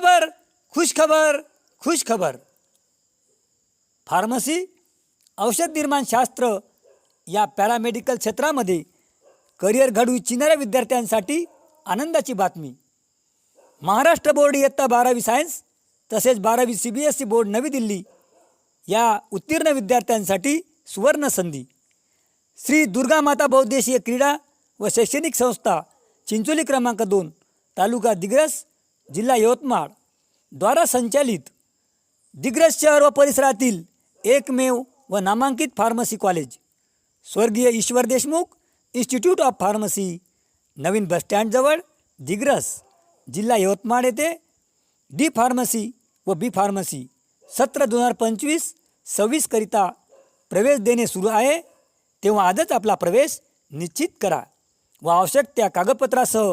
खबर खुश खबर खुश खबर. फार्मसी औषध निर्माण शास्त्र या पॅरामेडिकल क्षेत्रामध्ये करिअर घडू इच्छिणाऱ्या विद्यार्थ्यांसाठी आनंदाची बातमी. महाराष्ट्र बोर्ड इयत्ता बारावी सायन्स तसेच बारावी C B S E board Navi Delhi या उत्तीर्ण विद्यार्थ्यांसाठी सुवर्ण संधी. श्री दुर्गा माता बहुद्देशीय क्रीडा व शैक्षणिक संस्था चिंचोली क्रमांक दोन तालुका दिग्रस जिल्हा यवतमाळ द्वारा संचालित दिग्रस शहर व परिसरातील एकमेव व नामांकित फार्मसी कॉलेज स्वर्गीय Ishwar Deshmukh institute of pharmacy नवीन बसस्टँडजवळ दिग्रस जिल्हा यवतमाळ येथे डी फार्मसी व बी फार्मसी सत्र दोन हजार पंचवीस सव्वीसकरिता प्रवेश देणे सुरू आहे. तेव्हा आजच आपला प्रवेश निश्चित करा व आवश्यक त्या कागदपत्रासह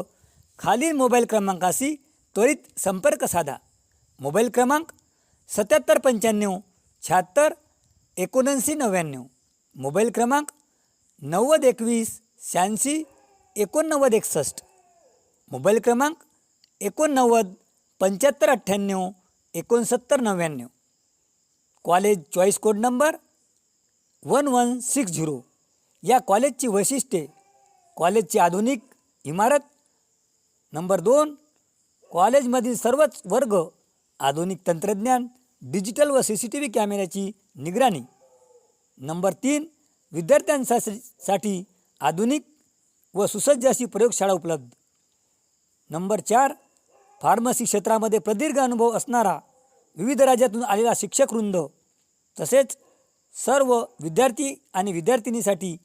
खालील मोबाईल क्रमांकाशी त्वरित संपर्क साधा. मोबाईल क्रमांक सत्याहत्तर पंच्याण्णव शहात्तर एकोणऐंशी नव्याण्णव. मोबाईल क्रमांक नव्वद एकवीस शहाऐंशी एकोणनव्वद एकसष्ट. मोबाईल क्रमांक एकोणनव्वद पंच्याहत्तर अठ्ठ्याण्णव एकोणसत्तर नव्याण्णव. College choice code number one one six zero. या कॉलेजची वैशिष्ट्ये कॉलेजची आधुनिक इमारत नंबर दोन कॉलेजमधील सर्वच वर्ग आधुनिक तंत्रज्ञान डिजिटल व सी सी टी व्ही कॅमेऱ्याची निगराणी. नंबर तीन विद्यार्थ्यांसाठी आधुनिक व सुसज्ज अशी प्रयोगशाळा उपलब्ध. नंबर चार फार्मसी क्षेत्रामध्ये प्रदीर्घ अनुभव असणारा विविध राज्यातून आलेला शिक्षक वृंद. तसेच सर्व विद्यार्थी आणि विद्यार्थिनीसाठी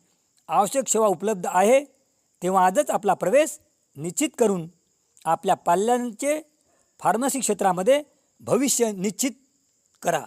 आवश्यक सेवा उपलब्ध आहे तेव्हा आजच आपला प्रवेश निश्चित करून आपल्या पाल्यांचे फार्मसी क्षेत्रामध्ये भविष्य निश्चित करा.